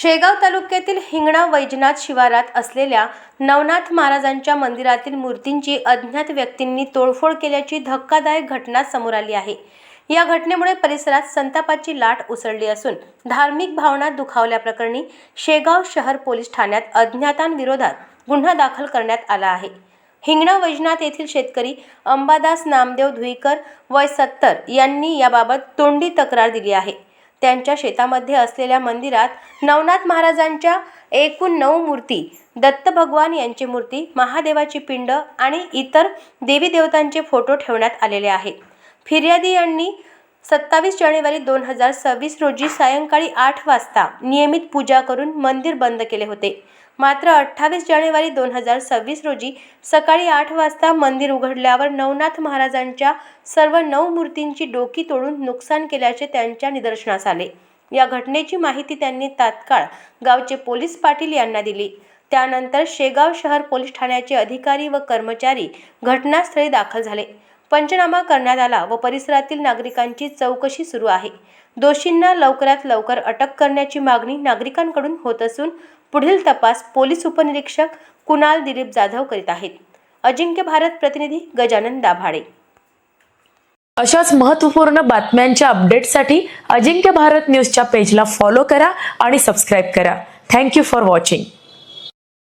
शेगाव तालुक्यातील हिंगणा वैजनाथ शिवारात असलेल्या नवनाथ महाराजांच्या मंदिरातील मूर्तींची अज्ञात व्यक्तींनी तोडफोड केल्याची धक्कादायक घटना समोर आली आहे. या घटनेमुळे परिसरात संतापाची लाट उसळली असून धार्मिक भावना दुखावल्याप्रकरणी शेगाव शहर पोलीस ठाण्यात अज्ञातांविरोधात गुन्हा दाखल करण्यात आला आहे. हिंगणा वैजनाथ येथील शेतकरी अंबादास नामदेव धुईकर वय सत्तर यांनी याबाबत तोंडी तक्रार दिली आहे. त्यांच्या शेतामध्ये असलेल्या मंदिरात नवनाथ महाराजांच्या एकूण नऊ मूर्ती दत्त भगवान यांची मूर्ती महादेवाची पिंड आणि इतर देवी देवतांचे फोटो ठेवण्यात आलेले आहे. फिर्यादी यांनी सत्तावीस जानेवारी दोन हजार सव्वीस रोजी सायंकाळी आठ वाजता नियमित पूजा करून मंदिर बंद केले होते. मात्र अठ्ठावीस जानेवारी दोन हजार सव्वीस रोजी सकाळी आठ वाजता मंदिर उघडल्यावर नवनाथ महाराजांच्या सर्व नऊ मूर्तींची डोकी तोडून नुकसान केल्याचे त्यांच्या निदर्शनास आले. या घटनेची माहिती त्यांनी तात्काळ गावचे पोलीस पाटील यांना दिली. त्यानंतर शेगाव शहर पोलीस ठाण्याचे अधिकारी व कर्मचारी घटनास्थळी दाखल झाले. पंचनामा करण्यात आला व परिसरातील नागरिकांची चौकशी सुरू आहे. दोषींना लवकरात लवकर अटक करण्याची मागणी नागरिकांकडून होत असून पुढील तपास पोलीस उपनिरीक्षक कुणाल दिलीप जाधव करीत आहेत. अजिंक्य भारत प्रतिनिधी गजानन दाभाडे. अशाच महत्त्वपूर्ण बातम्यांच्या अपडेटसाठी अजिंक्य भारत न्यूजच्या पेजला फॉलो करा आणि सबस्क्राईब करा. Thank you for watching.